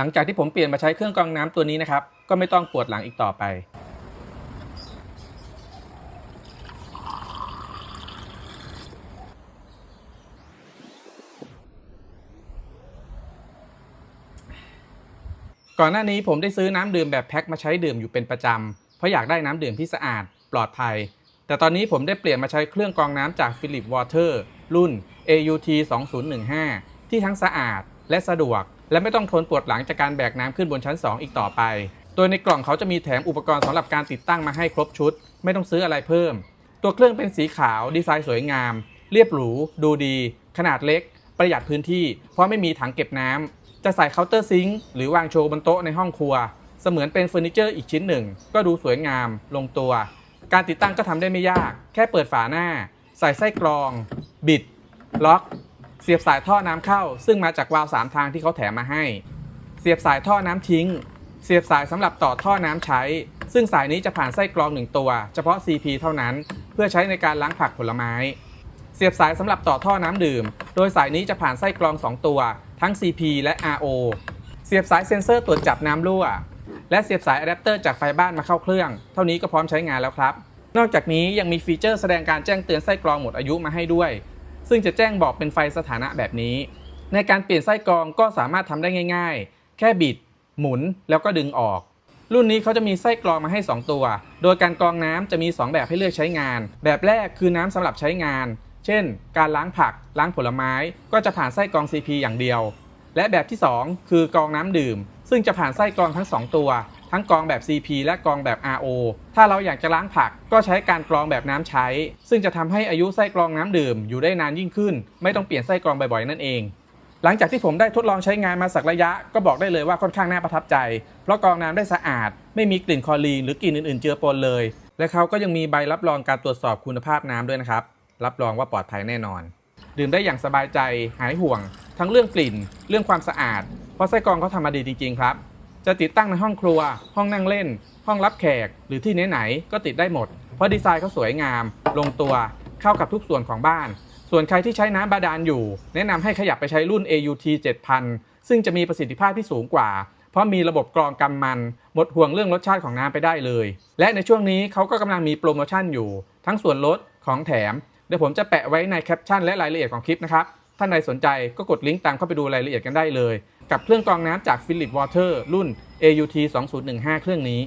หลังจากที่ผมเปลี่ยนมาใช้เครื่องกรองน้ำตัวนี้นะครับ ก็ไม่ต้องปวดหลังอีกต่อไป ก่อนหน้านี้ผมได้ซื้อน้ำดื่มแบบแพ็คมาใช้ดื่มอยู่เป็นประจำ เพราะอยากได้น้ำดื่มที่สะอาด ปลอดภัย แต่ตอนนี้ผมได้เปลี่ยนมาใช้เครื่องกรองน้ำจาก Philip Water รุ่น AUT 2015ที่ทั้งสะอาดและสะดวก และไม่ต้องทนปวดหลังจากการแบกน้ำขึ้นบนชั้น 2 อีกต่อไป โดยในกล่องเขาจะมีแถมอุปกรณ์สำหรับการติดตั้งมาให้ครบชุด ไม่ต้องซื้ออะไรเพิ่ม ตัวเครื่องเป็นสีขาวดีไซน์สวยงาม เรียบหรู ดูดี ขนาดเล็ก ประหยัดพื้นที่ เพราะไม่มีถังเก็บน้ำจะใส่เคาน์เตอร์ซิงค์หรือวางโชว์บนโต๊ะในห้องครัว เสมือนเป็นเฟอร์นิเจอร์อีกชิ้นหนึ่ง ก็ดูสวยงาม ลงตัว การติดตั้งก็ทำได้ไม่ยาก แค่เปิดฝาหน้า ใส่ไส้กรอง บิด ล็อก เสียบสายท่อน้ำเข้า ซึ่งมาจากวาล์วสามทางที่เขาแถมมาให้ เสียบสายท่อน้ำทิ้ง เสียบสายสำหรับต่อท่อน้ำใช้ ซึ่งสายนี้จะผ่านไส้กรองหนึ่งตัว เฉพาะ CP เท่านั้น เพื่อใช้ในการล้างผักผลไม้ เสียบสายสำหรับต่อท่อน้ำดื่ม โดยสายนี้จะผ่านไส้กรอง 2 ตัว ทั้ง CP และ RO เสียบสายเซ็นเซอร์ตรวจจับน้ำรั่วและเสียบสายอะแดปเตอร์จากไฟบ้านมาเข้าเครื่อง เท่านี้ก็พร้อมใช้งานแล้วครับ นอกจากนี้ยังมีฟีเจอร์แสดงการแจ้งเตือนไส้กรองหมดอายุมาให้ด้วย ซึ่งจะแจ้งบอกเป็นไฟสถานะแบบนี้ ในการเปลี่ยนไส้กรองก็สามารถทำได้ง่าย ๆ แค่บิด หมุนแล้วก็ดึงออก รุ่นนี้เขาจะมีไส้กรองมาให้ 2 ตัว โดยการกรองน้ำจะมี 2 แบบให้เลือกใช้งาน แบบแรกคือน้ำสำหรับใช้งาน เช่น การล้างผัก ล้างผลไม้ ก็จะผ่านไส้กรอง CP อย่างเดียว และแบบที่ 2 คือกรองน้ำดื่ม ซึ่งจะผ่านไส้กรองทั้ง 2 ตัว ทั้งกรองแบบ CP และกรองแบบ RO ถ้าเราอยากจะล้างผักก็ใช้การกรองแบบน้ำใช้ ซึ่งจะทำให้อายุไส้กรองน้ำดื่มอยู่ได้นานยิ่งขึ้น ไม่ต้องเปลี่ยนไส้กรองบ่อยๆนั่นเอง หลังจากที่ผมได้ทดลองใช้งานมาสักระยะ ก็บอกได้เลยว่าค่อนข้างน่าประทับใจ เพราะกรองน้ำได้สะอาด ไม่มีกลิ่นคอรีนหรือกลิ่นอื่นๆเจือปนเลย และเขาก็ยังมีใบรับรองการตรวจสอบคุณภาพน้ำด้วยนะครับรับรองว่าปลอดภัยแน่นอน ดื่มได้อย่างสบายใจหายห่วง ทั้งเรื่องกลิ่น เรื่องความสะอาด เพราะไส้กรองเขาทำมาดีจริงๆครับ จะติดตั้งในห้องครัว ห้องนั่งเล่น ห้องรับแขก หรือที่ไหนๆก็ติดได้หมด เพราะดีไซน์เขาสวยงาม ลงตัว เข้ากับทุกส่วนของบ้าน ส่วนใครที่ใช้น้ำบาดาลอยู่ แนะนำให้ขยับไปใช้รุ่น AUT 7000 ซึ่งจะมีประสิทธิภาพที่สูงกว่า เพราะมีระบบกรองกำมัน หมดห่วงเรื่องรสชาติของน้ำไปได้เลย และในช่วงนี้เขาก็กำลังมีโปรโมชั่นอยู่ ทั้งส่วนลดของแถม เดี๋ยวผมจะแปะไว้ในแคปชั่นและรายละเอียดของคลิปนะครับ ท่านใดสนใจก็กดลิงก์ตามเข้าไปดูรายละเอียดกันได้เลย กับเครื่องกรองน้ำจาก Philip Water รุ่น AUT 2015 เครื่องนี้